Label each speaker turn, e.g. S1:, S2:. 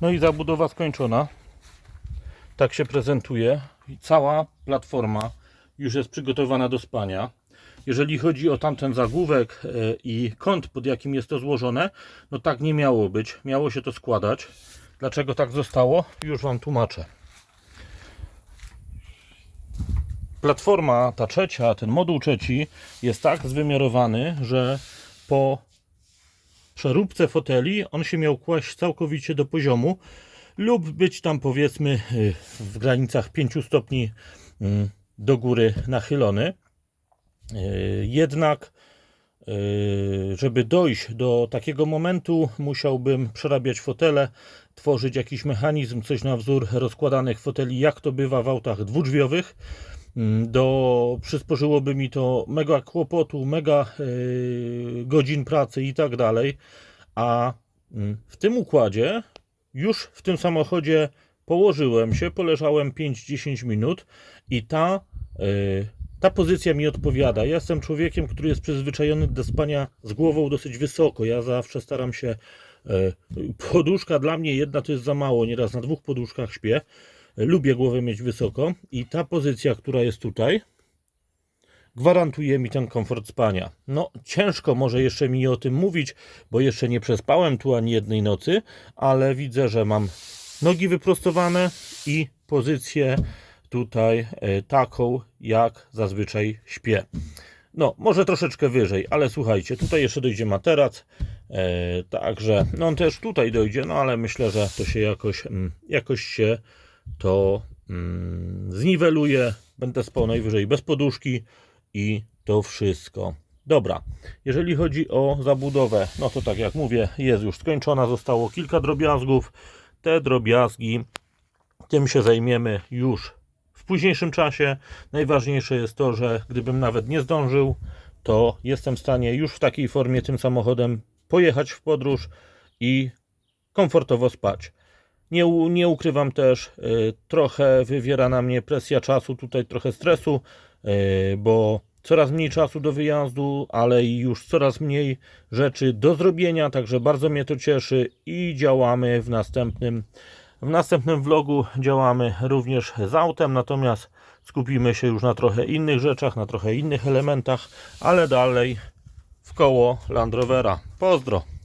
S1: No i zabudowa skończona. Tak się prezentuje. Cała platforma już jest przygotowana do spania. Jeżeli chodzi o tamten zagłówek e, i kąt, pod jakim jest to złożone, no tak nie miało być. Miało się to składać. Dlaczego tak zostało? Już Wam tłumaczę. Platforma ta trzecia, ten moduł trzeci jest tak zwymiarowany, że po przeróbce foteli on się miał kłaść całkowicie do poziomu lub być tam powiedzmy y, w granicach 5 stopni mm, do góry nachylony. Y, Jednak y, żeby dojść do takiego momentu musiałbym przerabiać fotele, tworzyć jakiś mechanizm, coś na wzór rozkładanych foteli, jak to bywa w autach dwudrzwiowych. Mm, Do, przysporzyłoby mi to mega kłopotu, mega y, godzin pracy i tak dalej. A mm, w tym układzie już w tym samochodzie położyłem się, poleżałem 5-10 minut i ta, y, ta pozycja mi odpowiada. Ja jestem człowiekiem, który jest przyzwyczajony do spania z głową dosyć wysoko. Ja zawsze staram się. y, Poduszka dla mnie jedna to jest za mało, nieraz na dwóch poduszkach śpię. Lubię głowę mieć wysoko i ta pozycja, która jest tutaj, gwarantuje mi ten komfort spania. No, ciężko może jeszcze mi o tym mówić, bo jeszcze nie przespałem tu ani jednej nocy, ale widzę, że mam nogi wyprostowane i pozycję tutaj e, taką, jak zazwyczaj śpię. No, może troszeczkę wyżej, ale słuchajcie, tutaj jeszcze dojdzie materac, e, także no on też tutaj dojdzie, no ale myślę, że to się jakoś, mm, jakoś się to mm, zniweluje. Będę spał najwyżej bez poduszki i to wszystko. Dobra, jeżeli chodzi o zabudowę, no to tak jak mówię, jest już skończona, zostało kilka drobiazgów. Te drobiazgi, tym się zajmiemy już w późniejszym czasie. Najważniejsze jest to, że gdybym nawet nie zdążył, to jestem w stanie już w takiej formie tym samochodem pojechać w podróż i komfortowo spać. Nie, nie ukrywam też, y, trochę wywiera na mnie presja czasu, tutaj trochę stresu, y, bo coraz mniej czasu do wyjazdu, ale już coraz mniej rzeczy do zrobienia, także bardzo mnie to cieszy i działamy w następnym w następnym vlogu działamy również z autem, natomiast skupimy się już na trochę innych rzeczach, na trochę innych elementach, ale dalej w koło Land Rovera. Pozdro!